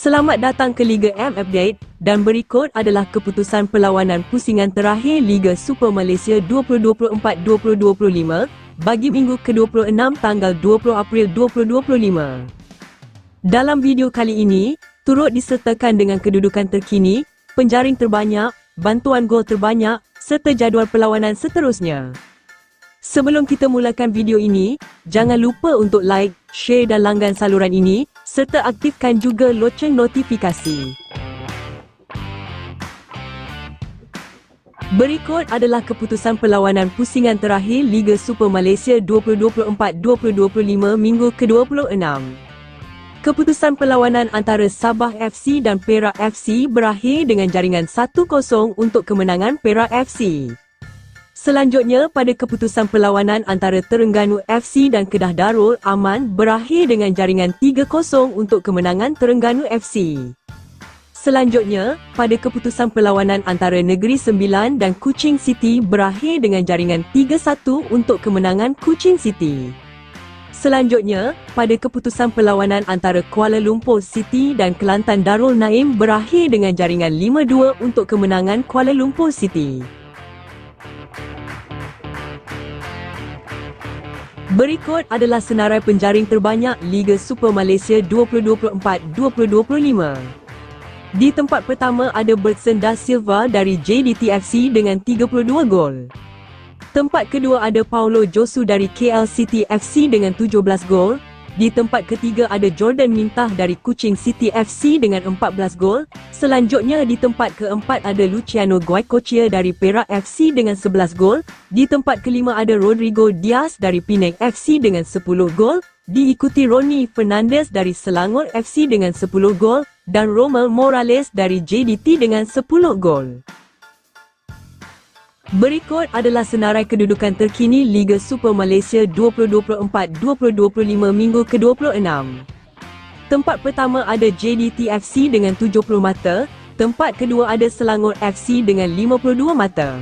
Selamat datang ke Liga M Update dan berikut adalah keputusan perlawanan pusingan terakhir Liga Super Malaysia 2024-2025 bagi minggu ke-26 tanggal 20 April 2025. Dalam video kali ini, turut disertakan dengan kedudukan terkini, penjaring terbanyak, bantuan gol terbanyak serta jadual perlawanan seterusnya. Sebelum kita mulakan video ini, jangan lupa untuk like, share dan langgan saluran ini serta aktifkan juga loceng notifikasi. Berikut adalah keputusan perlawanan pusingan terakhir Liga Super Malaysia 2024-2025 minggu ke-26. Keputusan perlawanan antara Sabah FC dan Perak FC berakhir dengan jaringan 1-0 untuk kemenangan Perak FC. Selanjutnya, pada keputusan perlawanan antara Terengganu FC dan Kedah Darul Aman berakhir dengan jaringan 3-0 untuk kemenangan Terengganu FC. Selanjutnya, pada keputusan perlawanan antara Negeri Sembilan dan Kuching City berakhir dengan jaringan 3-1 untuk kemenangan Kuching City. Selanjutnya, pada keputusan perlawanan antara Kuala Lumpur City dan Kelantan Darul Naim berakhir dengan jaringan 5-2 untuk kemenangan Kuala Lumpur City. Berikut adalah senarai penjaring terbanyak Liga Super Malaysia 2024-2025. Di tempat pertama ada Bertson Da Silva dari JDTFC dengan 32 gol. Tempat kedua ada Paulo Josu dari KLCT FC dengan 17 gol. Di tempat ketiga ada Jordan Mintah dari Kuching City FC dengan 14 gol. Selanjutnya di tempat keempat ada Luciano Guaycochea dari Perak FC dengan 11 gol. Di tempat kelima ada Rodrigo Diaz dari Penang FC dengan 10 gol. Diikuti Ronnie Fernandez dari Selangor FC dengan 10 gol. Dan Romel Morales dari JDT dengan 10 gol. Berikut adalah senarai kedudukan terkini Liga Super Malaysia 2024-2025 minggu ke-26. Tempat pertama ada JDT FC dengan 70 mata, tempat kedua ada Selangor FC dengan 52 mata.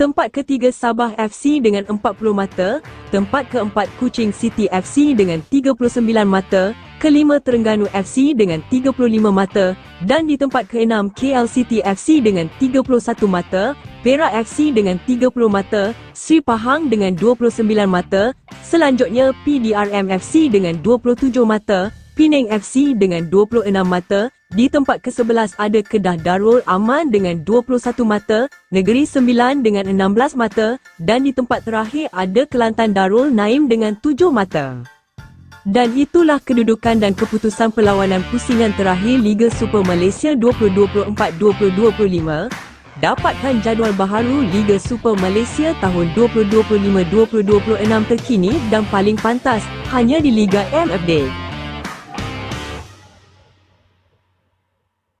Tempat ketiga Sabah FC dengan 40 mata, tempat keempat Kuching City FC dengan 39 mata, kelima Terengganu FC dengan 35 mata dan di tempat keenam KLCT FC dengan 31 mata, Perak FC dengan 30 mata, Sri Pahang dengan 29 mata, selanjutnya PDRM FC dengan 27 mata, Penang FC dengan 26 mata, di tempat ke-11 ada Kedah Darul Aman dengan 21 mata, Negeri Sembilan dengan 16 mata dan di tempat terakhir ada Kelantan Darul Naim dengan 7 mata. Dan itulah kedudukan dan keputusan perlawanan pusingan terakhir Liga Super Malaysia 2024-2025. Dapatkan jadual baharu Liga Super Malaysia tahun 2025-2026 terkini dan paling pantas hanya di Liga M Update.